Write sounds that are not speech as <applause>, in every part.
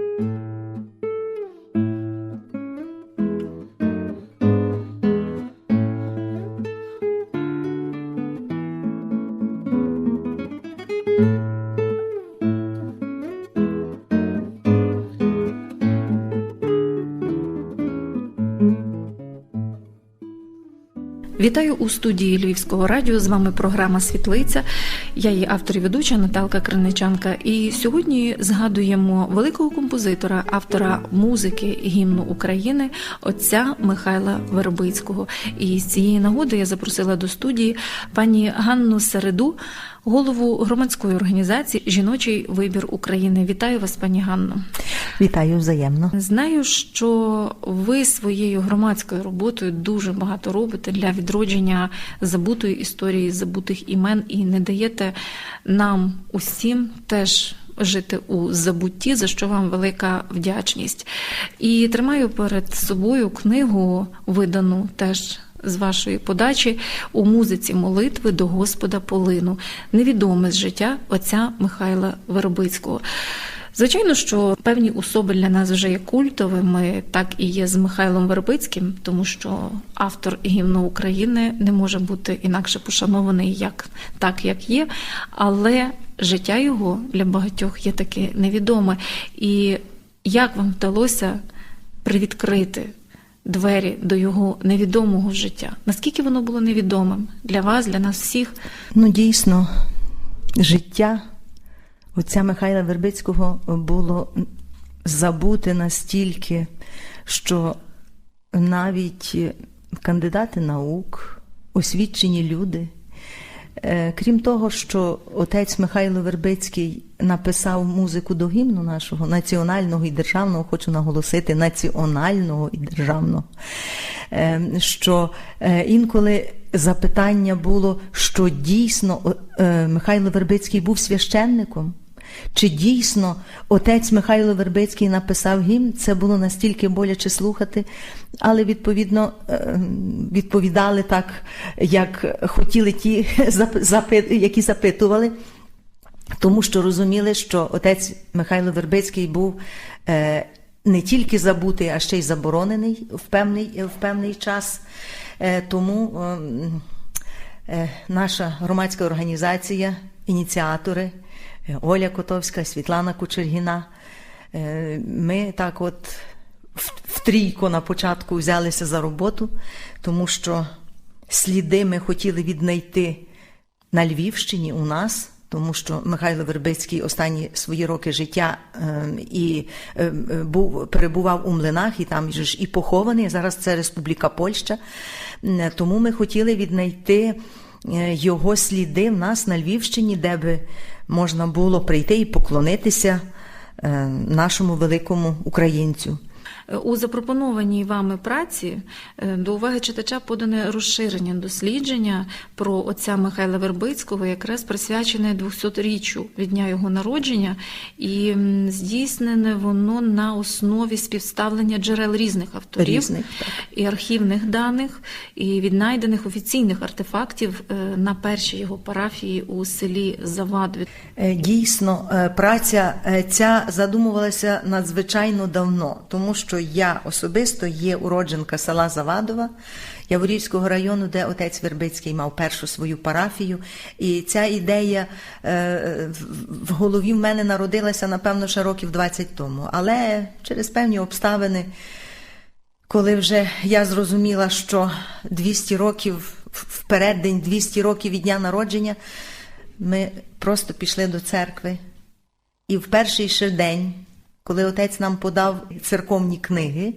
thank you Вітаю у студії Львівського радіо. З вами програма Світлиця. Я її автор і ведуча Наталка Криничанка. І сьогодні згадуємо великого композитора, автора музики гімну України, отця Михайла Вербицького. І з цієї нагоди я запросила до студії пані Ганну Середу, голову громадської організації Жіночий вибір України. Вітаю вас, пані Ганно. Вітаю взаємно. Знаю, що ви своєю громадською роботою дуже багато робите для відродження забутої історії, забутих імен і не даєте нам усім теж. Жити у забутті, за що вам велика вдячність. І тримаю перед собою книгу, видану теж з вашої подачі у музиці молитви до Господа Полину, невідоме з життя отця Михайла Вербицького. Звичайно, що певні особи для нас вже є культовими, так і є з Михайлом Вербицьким, тому що автор гімну України не може бути інакше пошанований як так, як є, але життя його для багатьох є таке невідоме. І як вам вдалося привідкрити двері до його невідомого життя? Наскільки воно було невідомим для вас, для нас всіх? Ну, дійсно, життя отця Михайла Вербицького було забуте настільки, що навіть кандидати наук, освічені люди. Е, крім того, що отець Михайло Вербицький написав музику до гімну нашого національного і державного, хочу наголосити, національного і державного, е, що е, інколи запитання було, що дійсно Михайло Вербицький був священником. Чи дійсно отець Михайло Вербицький написав гімн? Це було настільки боляче слухати, але відповідно відповідали так, як хотіли ті, <laughs> які запитували, тому що розуміли, що отець Михайло Вербицький був не тільки забутий, а ще й заборонений в певний, в певний час. Тому наша громадська організація, ініціатори. Оля Котовська, Світлана Кучергіна. Ми так от в трійко на початку взялися за роботу, тому що сліди ми хотіли віднайти на Львівщині у нас. Тому що Михайло Вербицький останні свої роки життя е, і е, був перебував у млинах, і там ж і похований. Зараз це Республіка Польща. Тому ми хотіли віднайти його сліди в нас на Львівщині, де би можна було прийти і поклонитися нашому великому українцю. У запропонованій вами праці до уваги читача подане розширення дослідження про отця Михайла Вербицького, якраз присвячене 200-річчю від дня його народження, і здійснене воно на основі співставлення джерел різних авторів Різних, і архівних даних, і віднайдених офіційних артефактів на першій його парафії у селі Завадві. Дійсно, праця ця задумувалася надзвичайно давно, тому що я особисто є уродженка села Завадова Яворівського району, де отець Вербицький мав першу свою парафію. І ця ідея в голові в мене народилася, напевно, ще років 20 тому. Але через певні обставини, коли вже я зрозуміла, що 200 років вперед, день 200 років від дня народження, ми просто пішли до церкви. І в перший ще день коли отець нам подав церковні книги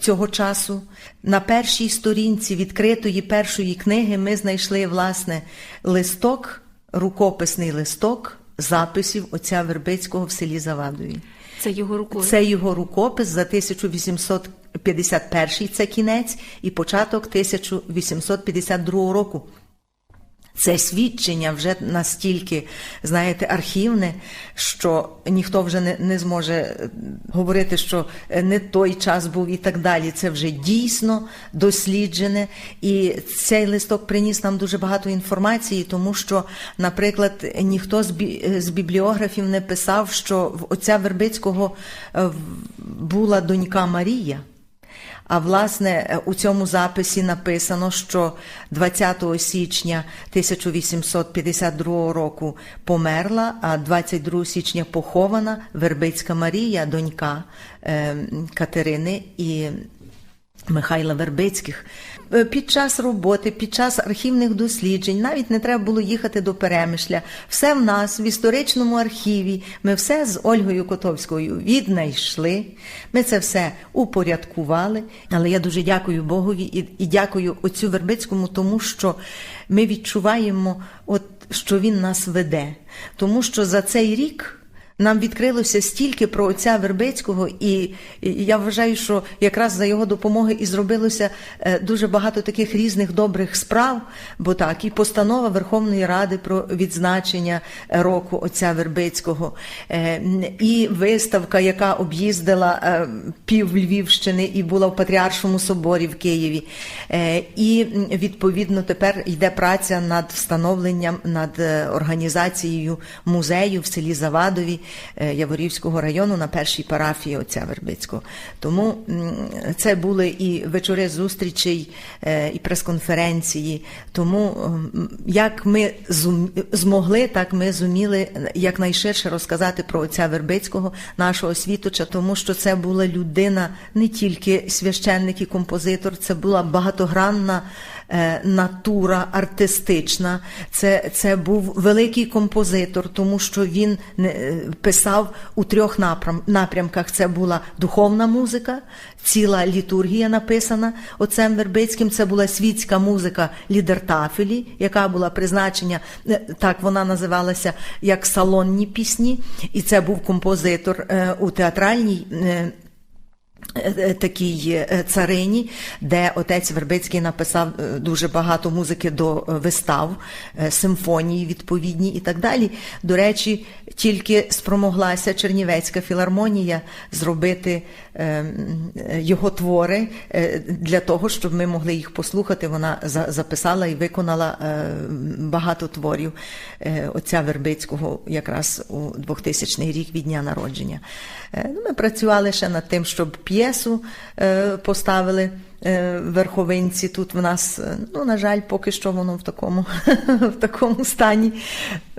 цього часу, на першій сторінці відкритої першої книги ми знайшли власне листок, рукописний листок записів отця Вербицького в селі Завадові. Це його рукопис? Це його рукопис за 1851 це кінець і початок 1852 року. Це свідчення вже настільки, знаєте, архівне, що ніхто вже не, не зможе е, говорити, що е, не той час був і так далі. Це вже дійсно досліджене. І цей листок приніс нам дуже багато інформації, тому що, наприклад, ніхто з, бі, е, з бібліографів не писав, що в отця Вербицького була донька Марія. А власне е, у цьому записі написано, що 20 січня 1852 року померла, а 22 січня похована Вербицька Марія, донька е, Катерини і Михайла Вербицьких. Е, Під час роботи, під час архівних досліджень, навіть не треба було їхати до Перемишля. Все в нас в історичному архіві. Ми все з Ольгою Котовською віднайшли. Ми це все упорядкували. Але я дуже дякую Богові і, і дякую отцю Вербицькому, тому що ми відчуваємо, от, що він нас веде. Тому що за цей рік. Нам відкрилося стільки про отця Вербицького, і я вважаю, що якраз за його допомоги і зробилося е, дуже багато таких різних добрих справ, бо так, і постанова Верховної Ради про відзначення е, року отця Вербицького, е, і виставка, яка об'їздила пів Львівщини і була в Патріаршому соборі в Києві. І відповідно тепер йде праця над встановленням, над організацією музею в селі Завадові Яворівського району на першій парафії отця Вербицького. Тому це були і вечори зустрічей, е, і прес-конференції. Тому як ми змогли, так ми зуміли якнайширше розказати про отця Вербицького, нашого світоча, тому що це була людина не тільки священник і композитор, це була багатогранна е, натура артистична. Це, це був великий композитор, тому що він е, писав у трьох напрям, напрямках. Це була духовна музика, ціла літургія написана отцем Вербицьким. Це була світська музика лідертафелі, яка була призначення, е, так вона називалася як салонні пісні, і це був композитор е, у театральній. Е, е, Такій е, царині, де отець Вербицький написав дуже багато музики до вистав, симфонії відповідні і так далі. До речі, тільки спромоглася Чернівецька філармонія зробити його твори е, для того, щоб ми могли їх послухати. Вона за- записала і виконала е, багато творів е, отця Вербицького якраз у 2000 рік від дня народження. Ну, ми працювали ще над тим, щоб п'єсу поставили верховинці. Тут в нас, е, ну, на жаль, поки що воно в такому, <laughs> в такому стані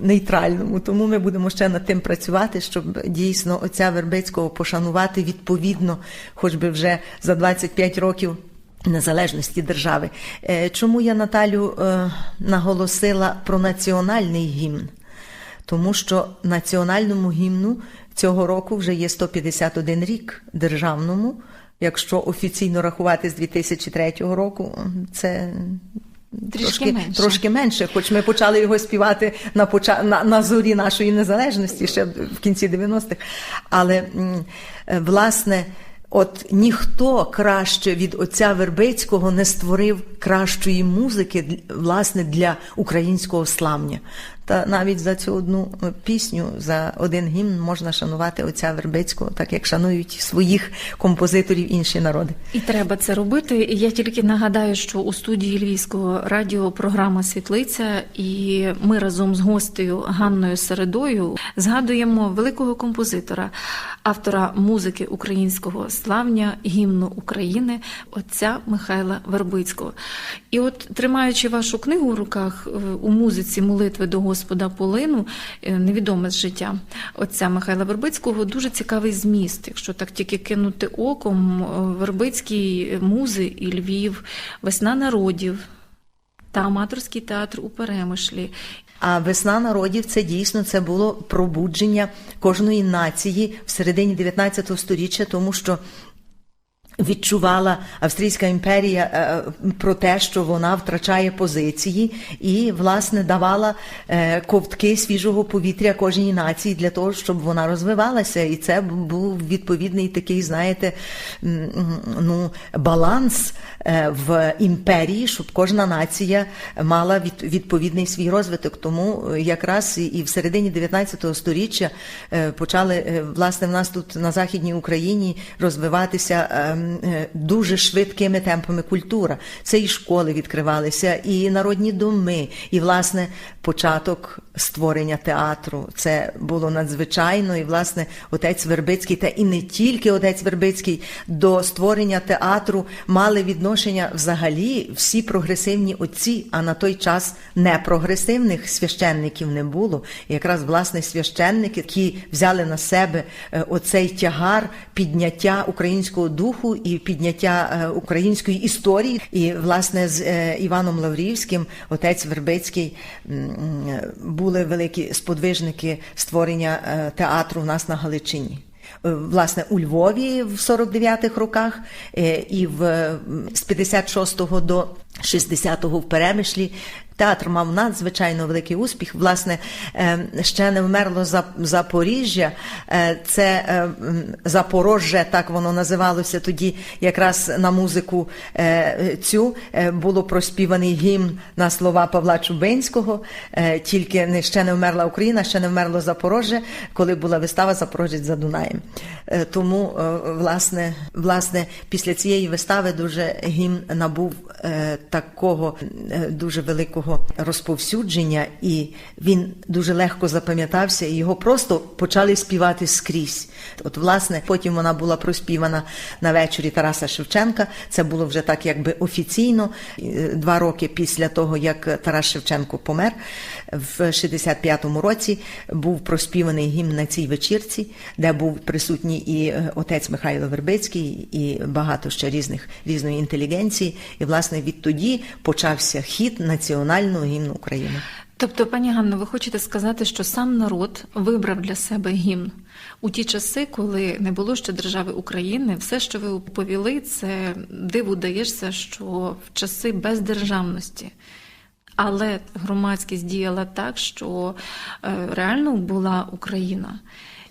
нейтральному. Тому ми будемо ще над тим працювати, щоб дійсно отця Вербицького пошанувати відповідно, хоч би вже за 25 років. Незалежності держави. Е, Чому я Наталю е, наголосила про національний гімн? Тому що національному гімну цього року вже є 151 рік державному. Якщо офіційно рахувати з 2003 року, це Трішки трошки менше. трошки менше, хоч ми почали його співати на, поча... на, на зорі нашої незалежності ще в кінці 90-х. Але е, власне. От ніхто краще від отця Вербицького не створив кращої музики власне для українського славня. Та навіть за цю одну е, пісню, за один гімн можна шанувати отця Вербицького, так як шанують своїх композиторів інші народи. І треба це робити. Я тільки нагадаю, що у студії Львівського радіо програма Світлиця, і ми разом з гостею Ганною Середою згадуємо великого композитора, автора музики українського славня, гімну України, отця Михайла Вербицького. І от тримаючи вашу книгу в руках е, у музиці молитви до Господа Полину, е, невідоме з життя отця Михайла Вербицького, дуже цікавий зміст. Якщо так тільки кинути оком, е, Вербицький музи і Львів, весна народів та аматорський театр у Перемишлі. А весна народів це дійсно це було пробудження кожної нації в середині 19 століття, тому що Відчувала Австрійська імперія е, про те, що вона втрачає позиції, і власне давала е, ковтки свіжого повітря кожній нації для того, щоб вона розвивалася. І це був відповідний такий, знаєте, ну, баланс е, в імперії, щоб кожна нація мала відповідний свій розвиток. Тому якраз і в середині 19 століття почали власне в нас тут на західній Україні розвиватися. Е, дуже швидкими темпами культура. Це і школи відкривалися, і народні доми, і власне початок створення театру. Це було надзвичайно. І власне отець Вербицький, та і не тільки отець Вербицький до створення театру мали відношення взагалі всі прогресивні отці, а на той час не прогресивних священників не було. І якраз власне священники, які взяли на себе е, оцей тягар підняття українського духу і підняття е, української історії. І власне з е, Іваном Лаврівським отець Вербицький були великі сподвижники створення е, театру в нас на Галичині. Власне, у Львові в 49-х роках і в з 56-го до 60-го в Перемишлі Театр мав надзвичайно великий успіх. Власне, ем, ще не вмерло Запоріжжя, е, це ем, Запорожжя, так воно називалося тоді, якраз на музику е, цю е, було проспіваний гімн на слова Павла Чубинського. Тільки не ще не вмерла Україна, ще не вмерло Запорожжя, коли була вистава Запорожець за Дунаєм. Тому, власне, власне, після цієї вистави дуже гімн набув такого дуже великого розповсюдження, і він дуже легко запам'ятався, і його просто почали співати скрізь. От, власне, потім вона була проспівана на вечорі Тараса Шевченка. Це було вже так, якби офіційно. Два роки після того, як Тарас Шевченко помер, в 65-му році був проспіваний гімн на цій вечірці, де був присутній і е, отець Михайло Вербицький, і багато ще різних різної інтелігенції. І власне відтоді почався хід національного гімну України. Тобто, пані Ганно, ви хочете сказати, що сам народ вибрав для себе гімн у ті часи, коли не було ще держави України, все, що ви оповіли, це диву даєшся, що в часи бездержавності. Але громадськість діяла так, що е, реально була Україна.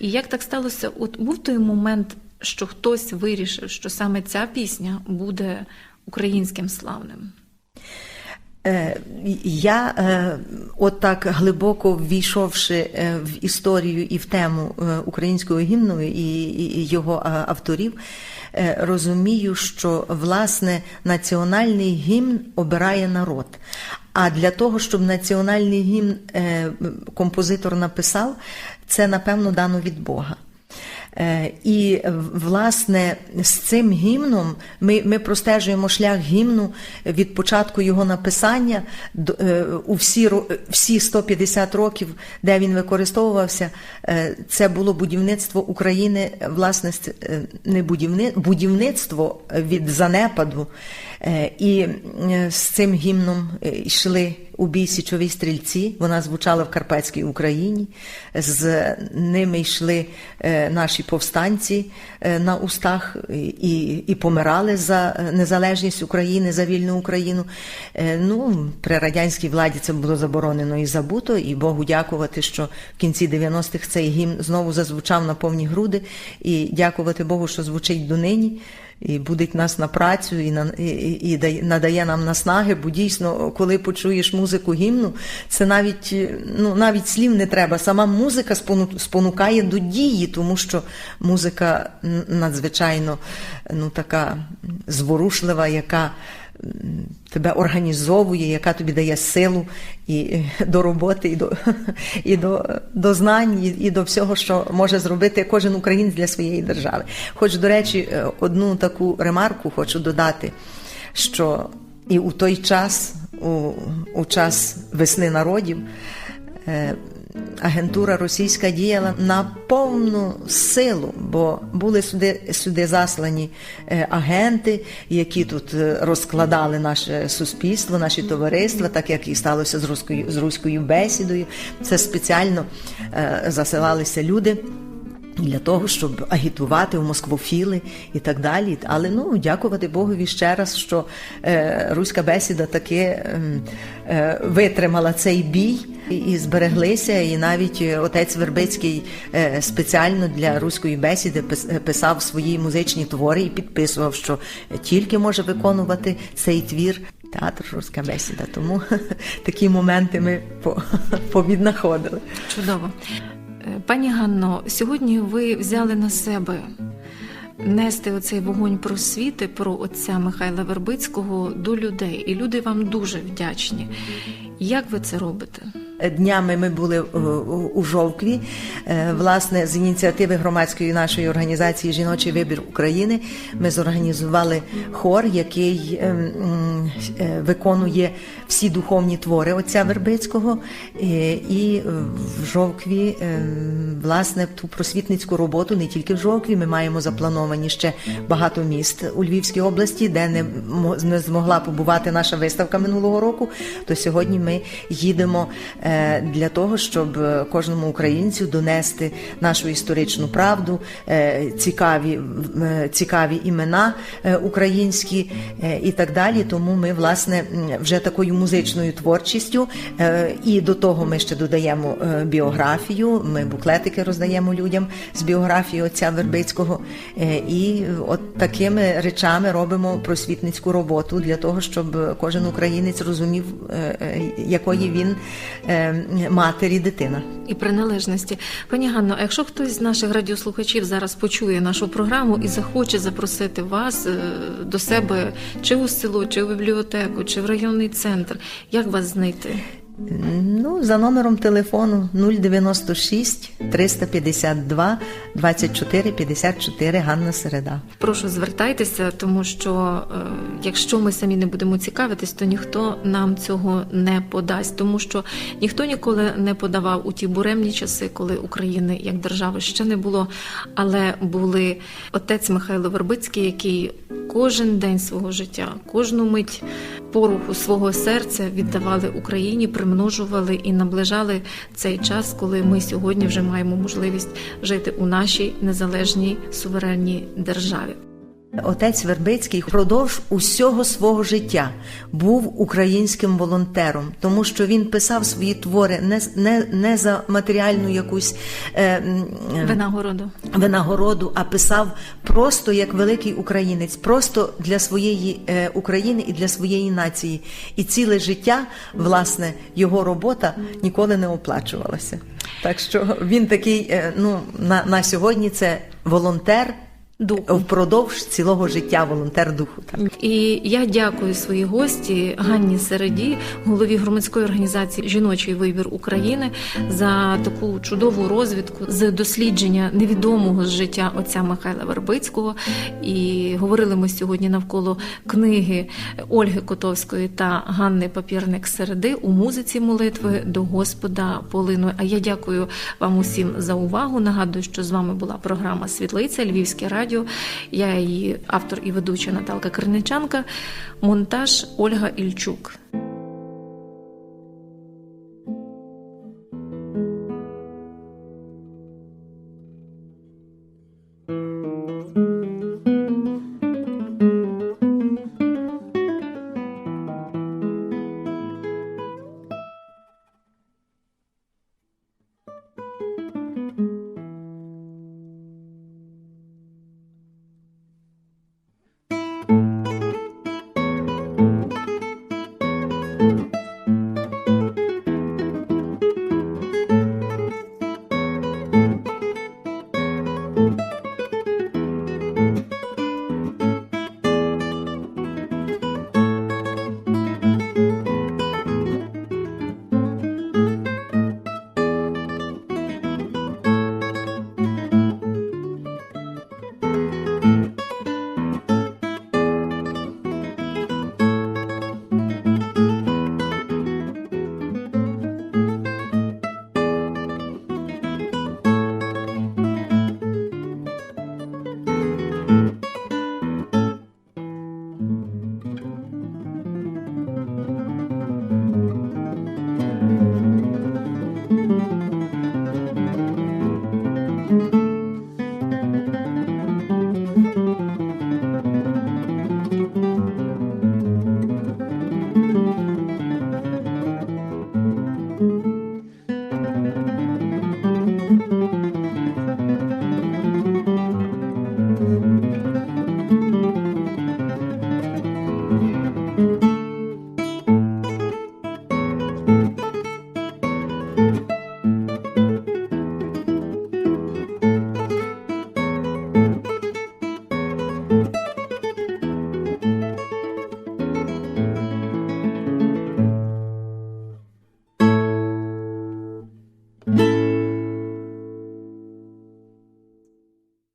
І як так сталося? От був той момент, що хтось вирішив, що саме ця пісня буде українським славним. Е, я е, от так глибоко ввійшовши е, в історію і в тему українського гімну і його авторів, розумію, що власне національний гімн обирає народ. А для того, щоб національний гімн композитор написав, це напевно дано від Бога. Е, і власне з цим гімном ми ми простежуємо шлях гімну від початку його написання е, у всі всі 150 років, де він використовувався. Е, це було будівництво України, власне, не будівництво від занепаду. І з цим гімном йшли у бій січові стрільці. Вона звучала в Карпатській Україні. З ними йшли е, наші повстанці е, на устах і і помирали за незалежність України, за вільну Україну. Е, ну, При радянській владі це було заборонено і забуто, і Богу дякувати, що в кінці 90-х цей гімн знову зазвучав на повні груди. І дякувати Богу, що звучить донині і будить нас на працю, і на і, і, надає нам наснаги. Бо дійсно, коли почуєш музику гімну, це навіть ну навіть слів не треба. Сама музика спонукає до дії, тому що музика надзвичайно ну така зворушлива, яка тебе організовує, яка тобі дає силу і до роботи, і до <laughs> і до, до знань, і, і до всього, що може зробити кожен українець для своєї держави. Хоч, до речі, е, одну таку ремарку хочу додати, що і у той час, у, у час весни народів, е, агентура російська діяла на повну силу, бо були сюди сюди заслані е, агенти, які тут е, розкладали наше суспільство, наші товариства, так як і сталося з руською з руською бесідою. Це спеціально е, засилалися люди. Для того, щоб агітувати в Москвофіли і так далі. Але ну дякувати Богові ще раз, що е, руська бесіда таки е, е, витримала цей бій і, і збереглися. І навіть отець Вербицький е, спеціально для руської бесіди пис- писав свої музичні твори і підписував, що тільки може виконувати цей твір. Театр руська бесіда. Тому <laughs> такі моменти ми по- <laughs> повіднаходили. Чудово. Е, Пані Ганно, сьогодні ви взяли на себе нести оцей вогонь просвіти про отця Михайла Вербицького до людей, і люди вам дуже вдячні. Як ви це робите? Днями ми були е, у Жовкві, е, власне, з ініціативи громадської нашої організації Жіночий вибір України. Ми зорганізували хор, який е, м, е, виконує всі духовні твори отця Вербицького. І в Жовкві, е, власне, ту просвітницьку роботу не тільки в Жовкві. Ми маємо заплановані ще багато міст у Львівській області, де не не змогла побувати наша виставка минулого року. То сьогодні ми їдемо е, для того, щоб е, кожному українцю донести нашу історичну правду, е, цікаві, цікаві імена українські і так далі. Тому ми, власне, вже такою музичною творчістю, і до того ми ще додаємо біографію. Ми буклетики роздаємо людям з біографією отця Вербицького. Е, І от такими речами робимо просвітницьку роботу для того, щоб кожен українець розумів, е, е, якої він е, матері дитина. І приналежності. Пані Ганно, а якщо хтось з наших радіослухачів зараз почує нашу програму і захоче запросити вас е, до себе чи у село, чи в бібліотеку, чи в районний центр, як вас знайти? Ну, за номером телефону 096 352 24 54 Ганна Середа. Прошу звертайтеся, тому що е, якщо ми самі не будемо цікавитись, то ніхто нам цього не подасть, тому що ніхто ніколи не подавав у ті буремні часи, коли України як держави ще не було. Але були отець Михайло Вербицький, який кожен день свого життя, кожну мить поруху свого серця віддавали Україні, примножували і наближали цей час, коли ми сьогодні вже маємо можливість жити у нашій незалежній суверенній державі. Отець Вербицький впродовж усього свого життя був українським волонтером, тому що він писав свої твори не, не, не за матеріальну якусь е, е, Винагороду. винагороду, а писав просто як великий українець, просто для своєї е, України і для своєї нації. І ціле життя, власне, його робота ніколи не оплачувалася. Так що він такий, е, ну на, на сьогодні це волонтер. Духу. Впродовж цілого життя волонтер духу. Так. І я дякую своїй гості Ганні Середі, голові громадської організації Жіночий вибір України за таку чудову розвідку з дослідження невідомого з життя отця Михайла Вербицького. І говорили ми сьогодні навколо книги Ольги Котовської та Ганни Папірник Середи у музиці молитви до Господа полину. А я дякую вам усім за увагу. Нагадую, що з вами була програма Світлиця Львівське радіо. Я її автор і ведуча Наталка Криничанка, монтаж Ольга Ільчук.